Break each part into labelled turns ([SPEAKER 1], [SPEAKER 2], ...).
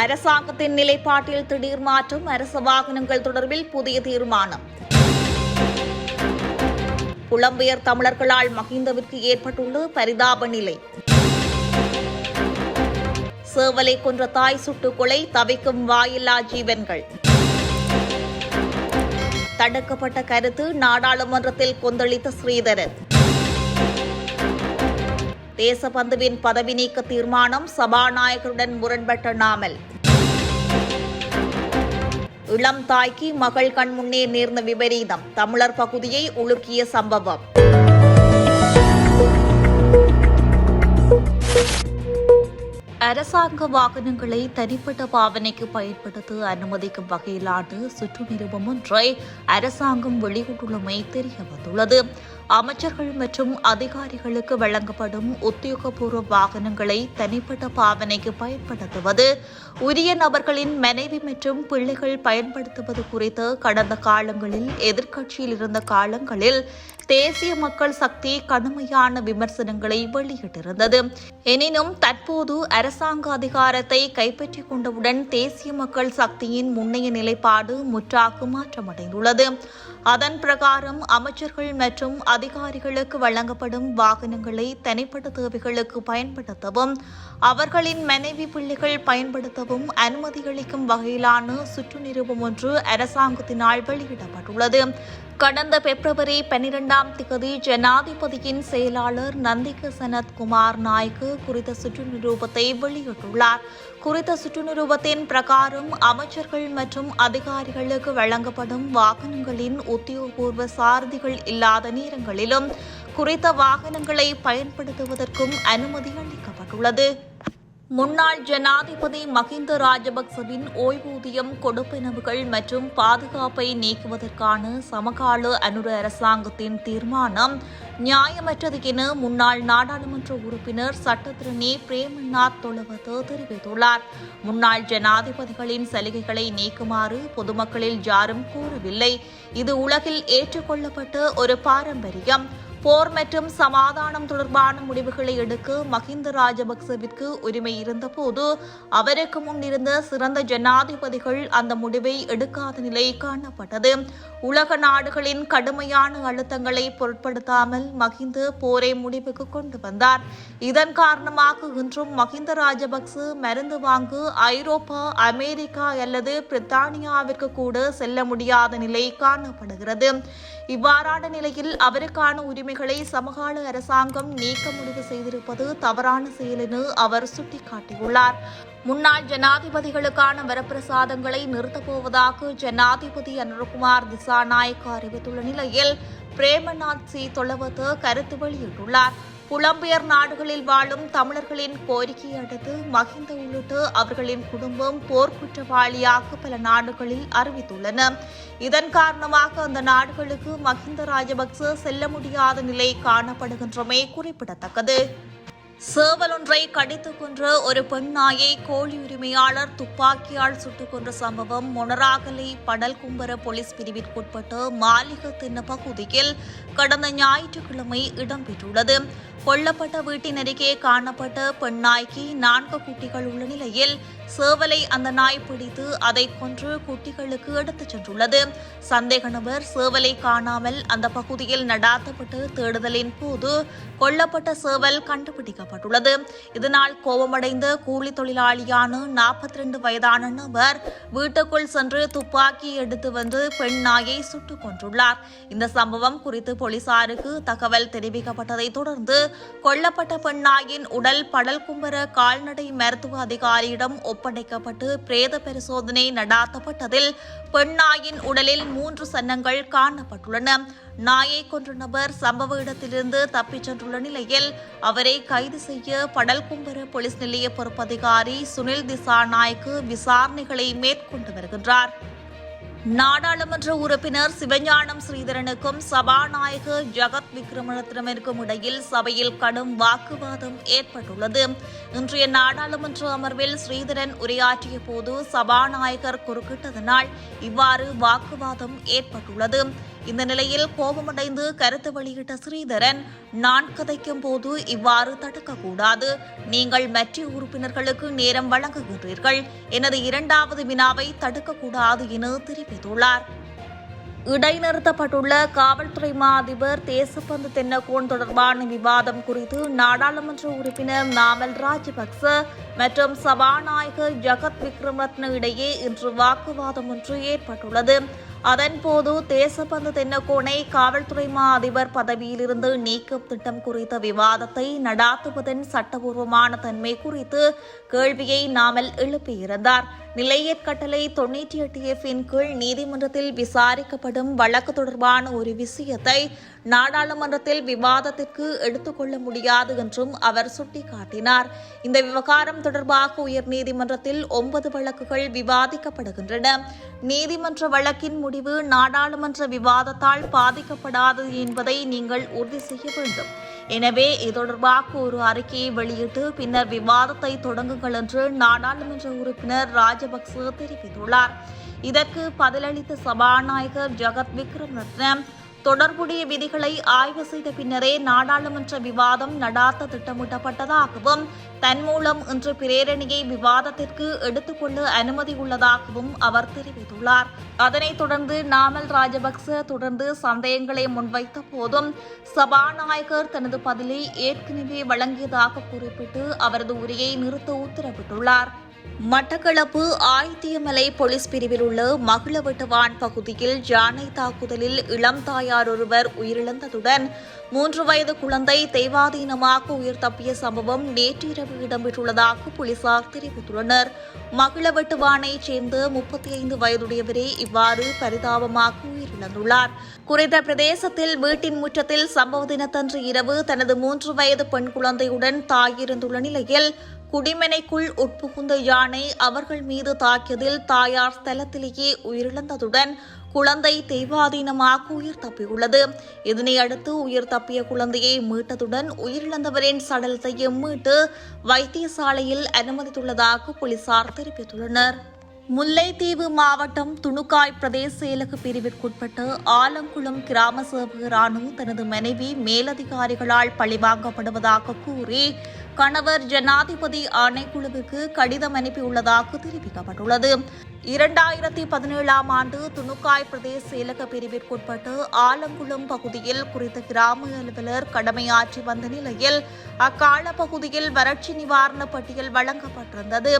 [SPEAKER 1] அரசாங்கத்தின் நிலைப்பாட்டில் திடீர் மாற்றம் அரசு வாகனங்கள் தொடர்பில் புதிய தீர்மானம். புலம்பெயர் தமிழர்களால் மகிந்தவிற்கு ஏற்பட்டுள்ள பரிதாப நிலை. சேவலை கொன்ற தாய் சுட்டு கொலை தவிக்கும் வாயில்லா ஜீவன்கள். தடுக்கப்பட்ட கருத்து நாடாளுமன்றத்தில் கொந்தளித்த ஸ்ரீதரன். தேசபந்துவின் பதவி நீக்க தீர்மானம் சபாநாயகருடன் முரண்பட்ட நாமல். இளம் தாய்க்கு மகள் கண் முன்னே நேர்ந்த விபரீதம். தமிழர் பகுதியை உலுக்கிய சம்பவம். அரசாங்க வாகனங்களை தனிப்பட்ட பாவனைக்கு பயன்படுத்த அனுமதிக்கும் வகையிலான சுற்று நிறுவனம் ஒன்றை அரசாங்கம் வெளியிட்டுள்ளமை தெரிய வந்துள்ளது அமைச்சர்கள் மற்றும் அதிகாரிகளுக்கு வழங்கப்படும் உத்தியோகபூர்வ வாகனங்களை தனிப்பட்ட பாவனைக்கு பயன்படுத்துவது உரிய நபர்களின் மனைவி மற்றும் பிள்ளைகள் பயன்படுத்துவது குறித்து கடந்த காலங்களில் எதிர்க்கட்சியில் இருந்த காலங்களில் தேசிய மக்கள் சக்தி கடுமையான விமர்சனங்களை வெளியிட்டிருந்தது. எனினும் தற்போது அரசாங்க அதிகாரத்தை கைப்பற்றிக் கொண்டவுடன் தேசிய மக்கள் சக்தியின் முன்னைய நிலைப்பாடு முற்றாக மாற்றமடைந்துள்ளது. அதன் பிரகாரம் அமைச்சர்கள் மற்றும் அதிகாரிகளுக்கு வழங்கப்படும் வாகனங்களை தனிப்பட்ட தேவைகளுக்கு பயன்படுத்தவும் அவர்களின் மனைவி பிள்ளைகள் பயன்படுத்தவும் அனுமதி அளிக்கும் வகையிலான சுற்று நிறுவம் ஒன்று அரசாங்கத்தினால் வெளியிடப்பட்டுள்ளது. கடந்த பிப்ரவரி பனிரெண்டாம் திகதி ஜனாதிபதியின் செயலாளர் நந்திக சனத் குமார் நாய்க்கு குறித்த சுற்று நிரூபத்தை வெளியிட்டுள்ளார். குறித்த சுற்று நிரூபத்தின் பிரகாரம் அமைச்சர்கள் மற்றும் அதிகாரிகளுக்கு வழங்கப்படும் வாகனங்களின் உத்தியோகபூர்வ சாரதிகள் இல்லாத நேரங்களிலும் குறித்த வாகனங்களை பயன்படுத்துவதற்கும் அனுமதி அளிக்கப்பட்டுள்ளது. முன்னாள் ஜனாதிபதி மஹிந்த ராஜபக்சவின் ஓய்வூதியம் கொடுப்பனவுகள் மற்றும் பாதுகாப்பை நீக்குவதற்கான சமகால அனுர அரசாங்கத்தின் தீர்மானம் நியாயமற்றது என முன்னாள் நாடாளுமன்ற உறுப்பினர் சட்டத்திரணி பிரேமநாத் தொழுவது தெரிவித்துள்ளார். முன்னாள் ஜனாதிபதிகளின் சலுகைகளை நீக்குமாறு பொதுமக்களில் யாரும் கூறவில்லை. இது உலகில் ஏற்றுக்கொள்ளப்பட்ட ஒரு பாரம்பரியம். போர் மற்றும் சமாதானம் தொடர்பான முடிவுகளை எடுக்க மஹிந்த ராஜபக்சவிற்கு உரிமை இருந்தபோது அவருக்கு முன் இருந்த சிறந்த ஜனாதிபதிகள் அந்த முடிவை எடுக்காத நிலை காணப்பட்டது. உலக நாடுகளின் கடுமையான அழுத்தங்களை பொருட்படுத்தாமல் மஹிந்த போரை முடிவுக்கு கொண்டு வந்தார். இதன் காரணமாக இன்றும் மஹிந்த ராஜபக்ச மருந்து வாங்க ஐரோப்பா அமெரிக்கா அல்லது பிரித்தானியாவிற்கு கூட செல்ல முடியாத நிலை காணப்படுகிறது. இவ்வாறான நிலையில் அவருக்கான உரிமைகளை சமகால அரசாங்கம் நீக்க முடிவு செய்திருப்பது தவறான செயல் என அவர் சுட்டிக்காட்டியுள்ளார். முன்னாள் ஜனாதிபதிகளுக்கான வரப்பிரசாதங்களை நிறுத்தப் போவதாக ஜனாதிபதி அனுர்குமார் திசாநாயக் அறிவித்துள்ள நிலையில் பிரேமநாத் சி தொலவத்து கருத்து வெளியிட்டுள்ளார். புலம்பெயர் நாடுகளில் வாழும் தமிழர்களின் கோரிக்கையை அடுத்து மஹிந்த உள்ளிட்டு அவர்களின் குடும்பம் போர்க்குற்றவாளியாக பல நாடுகளில் அறிவித்துள்ளன. இதன் காரணமாக அந்த நாடுகளுக்கு மஹிந்த ராஜபக்ச செல்ல முடியாத நிலை காணப்படுகின்றமை குறிப்பிடத்தக்கது. சேவலொன்றை கடித்து கொன்ற ஒரு பெண் நாயை கோழி உரிமையாளர் துப்பாக்கியால் சுட்டுக் கொன்ற சம்பவம் மொனராகலை படல்கும்பர போலீஸ் பிரிவிற்குட்பட்ட மாளிக தின்ன பகுதியில் கடந்த ஞாயிற்றுக்கிழமை இடம்பெற்றுள்ளது. கொல்லப்பட்ட வீட்டின் அருகே காணப்பட்ட பெண் நாய்க்கு நான்கு குட்டிகள் உள்ள நிலையில் சேவலை அந்த நாய் பிடித்து அதை கொன்று குட்டிகளுக்கு எடுத்துச் சென்றுள்ளது. சந்தேக நபர் சேவலை காணாமல் அந்த பகுதியில் நடாத்தப்பட்டு தேடுதலின் போது கொல்லப்பட்ட சேவல் கண்டுபிடிக்கப்பட்டுள்ளது. இதனால் கோபமடைந்த கூலி தொழிலாளியான நாற்பத்தி ரெண்டு வயதான நபர் வீட்டுக்குள் சென்று துப்பாக்கி எடுத்து வந்து பெண் நாயை சுட்டுக் கொன்றுள்ளார். இந்த சம்பவம் குறித்து போலீசாருக்கு தகவல் தெரிவிக்கப்பட்டதை தொடர்ந்து கொல்லப்பட்ட பெண் நாயின் உடல் கும்பர கால்நடை மருத்துவ அதிகாரியிடம் ஒப்ப ஒப்படைக்கப்பட்டு பிரேத பரிசோதனை நடாத்தப்பட்டதில் பெண் நாயின் உடலில் மூன்று சன்னங்கள் காணப்பட்டுள்ளன. நாயை கொன்ற நபர் சம்பவ இடத்திலிருந்து தப்பிச் சென்றுள்ள நிலையில் அவரை கைது செய்ய படல்கும்பர போலீஸ் நிலைய பொறுப்பதிகாரி சுனில் திசா நாய்க்கு விசாரணைகளை மேற்கொண்டு வருகின்றார். நாடாளுமன்ற உறுப்பினர் சிவஞானம் ஸ்ரீதரனுக்கும் சபாநாயகர் ஜகத் விக்ரமரத்னமிற்கும் இடையில் சபையில் கடும் வாக்குவாதம் ஏற்பட்டுள்ளது. இன்றைய நாடாளுமன்ற அமர்வில் ஸ்ரீதரன் உரையாற்றிய போது சபாநாயகர் குறுக்கிட்டதனால் இவ்வாறு வாக்குவாதம் ஏற்பட்டுள்ளது. இந்த நிலையில் கோபமடைந்து கருத்து வெளியிட்ட ஸ்ரீதரன் நான் கதைக்கும் போது இவ்வாறு தடுக்கக்கூடாது. நீங்கள் மற்ற உறுப்பினர்களுக்கு நேரம் வழங்குகிறீர்கள் எனது இரண்டாவது வினாவை தடுக்கக்கூடாது என தெரிவித்துள்ளார். இடைநிறுத்தப்பட்டுள்ள காவல்துறை மா அதிபர் தேசப்பந்து தென்னகோன் தொடர்பான விவாதம் குறித்து நாடாளுமன்ற உறுப்பினர் நாமல் ராஜபக்ச மற்றும் சபாநாயகர் ஜகத் விக்ரமரத்ன இடையே இன்று வாக்குவாதம் ஒன்று ஏற்பட்டுள்ளது. அதன்போது தேசப்பந்து தென்னக்கோணை காவல்துறை மா அதிபர் பதவியிலிருந்து நீக்கும் திட்டம் குறித்த விவாதத்தை நடாத்துவதன் சட்டபூர்வமான தன்மை குறித்து கேள்வியை நாமல் எழுப்பியிருந்தார். நிலையற்கட்டளை தொண்ணூற்றி எட்டு எஃபின் கீழ் நீதிமன்றத்தில் விசாரிக்கப்படும் வழக்கு தொடர்பான ஒரு விஷயத்தை நாடாளுமன்றத்தில் விவாதத்திற்கு எடுத்துக்கொள்ள முடியாது என்றும் அவர் சுட்டிக்காட்டினார். இந்த விவகாரம் தொடர்பாக உயர்நீதிமன்றத்தில் ஒன்பது வழக்குகள் விவாதிக்கப்படுகின்றன. நீதிமன்ற வழக்கின் முடிவு நாடாளுமன்ற விவாதத்தால் பாதிக்கப்படாது என்பதை நீங்கள் உறுதி செய்ய வேண்டும். எனவே இது தொடர்பாக ஒரு அறிக்கையை வெளியிட்டு பின்னர் விவாதத்தை தொடங்குங்கள் என்று நாடாளுமன்ற உறுப்பினர் ராஜபக்ச தெரிவித்துள்ளார். இதற்கு பதிலளித்த சபாநாயகர் ஜெகத் விக்ரம் ரத்னம் தொடர்புடைய விதிகளை ஆய்வு செய்த பின்னரே நாடாளுமன்ற விவாதம் நடாத்த திட்டமிட்டப்பட்டதாகவும் தன் மூலம் இன்று பிரேரணியை விவாதத்திற்கு எடுத்துக்கொள்ள அனுமதி உள்ளதாகவும் அவர் தெரிவித்துள்ளார். அதனைத் தொடர்ந்து நாமல் ராஜபக்ச தொடர்ந்து சந்தேகங்களை முன்வைத்த போதும் சபாநாயகர் தனது பதிலை ஏற்கனவே வழங்கியதாக குறிப்பிட்டு அவரது உரையை நிறுத்த உத்தரவிட்டுள்ளார். மட்டக்களப்பு ஆயத்தியமலை போலீஸ் பிரிவில் உள்ள மகிழவெட்டுவான் பகுதியில் யானை தாக்குதலில் இளம் தாயார் ஒருவர் உயிரிழந்ததுடன் மூன்று வயது குழந்தை தெய்வாதீனமாக உயிர் தப்பிய சம்பவம் நேற்றிரவு இடம்பெற்றுள்ளதாக போலீசார் தெரிவித்துள்ளனர். மகிழவட்டுவானைச் சேர்ந்த முப்பத்தி ஐந்து வயதுடையவரே இவ்வாறு பரிதாபமாக உயிரிழந்துள்ளார். குறித்த பிரதேசத்தில் வீட்டின் முற்றத்தில் சம்பவ தினத்தன்று இரவு தனது மூன்று வயது பெண் குழந்தையுடன் தாயிருந்துள்ள நிலையில் குடிமனைக்குள் உட்புகுந்த யானை அவர்கள் மீது தாக்கியதில் தாயார் ஸ்தலத்திலேயே உயிரிழந்ததுடன் குழந்தை தெய்வாதீனமாக உயிர் தப்பியுள்ளது. இதனையடுத்து உயிர் தப்பிய குழந்தையை மீட்டதுடன் உயிரிழந்தவரின் சடலத்தையும் மீட்டு வைத்தியசாலையில் அனுமதித்துள்ளதாக போலீசார் தெரிவித்துள்ளனர். முல்லைத்தீவு மாவட்டம் துணுக்காய் பிரதேச செயலக பிரிவிற்குட்பட்ட ஆலங்குளம் கிராம சேவகர் ராணு தனது மனைவி மேலதிகாரிகளால் பழிவாங்கப்படுவதாக கூறி கணவர் ஜனாதிபதி ஆணைக்குழுவுக்கு கடிதம் அனுப்பியுள்ளதாக தெரிவிக்கப்பட்டுள்ளது. இரண்டாயிரத்தி பதினேழாம் ஆண்டு துணுக்காய் பிரதேச செயலக பிரிவிற்குட்பட்டு ஆலங்குளம் பகுதியில் குறித்த கிராம அலுவலர் கடமையாற்றி வந்த நிலையில் அக்கால பகுதியில் வறட்சி நிவாரண பட்டியல் வழங்கப்பட்டிருந்தது.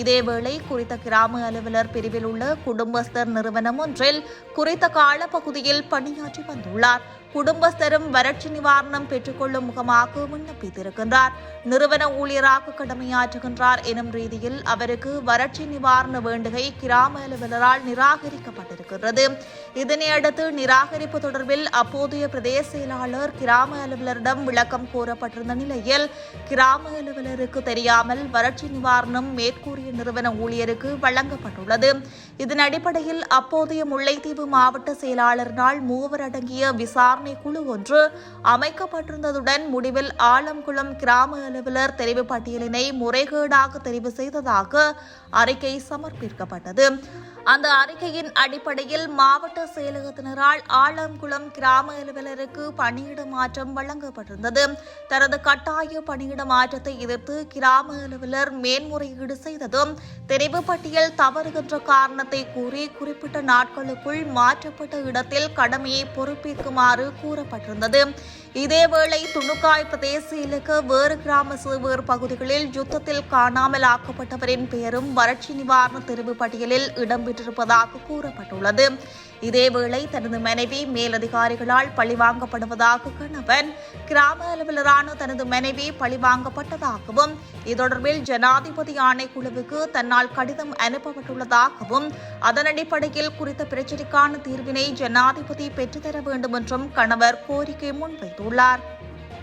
[SPEAKER 1] இதேவேளை குறித்த கிராம அலுவலர் பிரிவில் உள்ள குடும்பஸ்தர் நிறுவனம் ஒன்றில் குறித்த காலப்பகுதியில் பணியாற்றி வந்துள்ளார். குடும்பஸ்தரும் வறட்சி நிவாரணம் பெற்றுக்கொள்ளும் முகமாக விண்ணப்பித்திருக்கின்றார். நிறுவன ஊழியராக கடமையாற்றுகின்றார் எனும் ரீதியில் அவருக்கு வறட்சி நிவாரண வேண்டுகை கிராம அலுவலரால் நிராகரிக்கப்பட்டிருக்கிறது இதனையடுத்து நிராகரிப்பு தொடர்பில் அப்போதைய பிரதேச செயலாளர் கிராம அலுவலரிடம் விளக்கம் கோரப்பட்டிருந்த நிலையில் கிராம அலுவலருக்கு தெரியாமல் வறட்சி நிவாரணம் மேற்கூறிய நிறுவன ஊழியருக்கு வழங்கப்பட்டுள்ளது. இதன் அடிப்படையில் அப்போதைய முல்லைத்தீவு மாவட்ட செயலாளரினால் மூவர் அடங்கிய விசாரணை குழு ஒன்று அமைக்கப்பட்டிருந்ததுடன் முடிவில் ஆலம்குளம் கிராம அலுவலர் தெரிவு பட்டியலினை முறைகேடாக தெரிவு செய்ததாக அறிக்கை சமர்ப்பிக்கப்பட்டது. அந்த அறிக்கையின் அடிப்படையில் மாவட்ட மாவட்ட செயலகத்தினரால் ஆலங்குளம் கிராம அலுவலருக்கு பணியிட மாற்றம் வழங்கப்பட்டிருந்தது. தனது கட்டாய பணியிட மாற்றத்தை எதிர்த்து கிராம அலுவலர் மேன்முறையீடு செய்ததும் தெரிவு பட்டியல் தவறு என்ற காரணத்தை கூறி குறிப்பிட்ட நாட்களுக்குள் மாற்றப்பட்ட இடத்தில் கடமையை பொறுப்பேற்குமாறு கூறப்பட்டிருந்தது. இதேவேளை துணுக்காய் பிரதேச இலக்கு வேறு கிராம சிறுவர் பகுதிகளில் யுத்தத்தில் காணாமல் ஆக்கப்பட்டவரின் பெயரும் வறட்சி நிவாரண தெரிவு பட்டியலில் இடம்பெற்றிருப்பதாக கூறப்பட்டுள்ளது. இதேவேளை தனது மனைவி மேலதிகாரிகளால் பழிவாங்கப்படுவதாக கணவன் கிராம அலுவலரான தனது மனைவி பழிவாங்கப்பட்டதாகவும் இது தொடர்பில் ஜனாதிபதி ஆணைக்குழுவுக்கு தன்னால் கடிதம் அனுப்பப்பட்டுள்ளதாகவும் அதன் அடிப்படையில் குறித்த பிரச்சினைக்கான தீர்வினை ஜனாதிபதி பெற்றுத்தர வேண்டும் என்றும் கணவர் கோரிக்கை முன்வைத்துள்ளார்.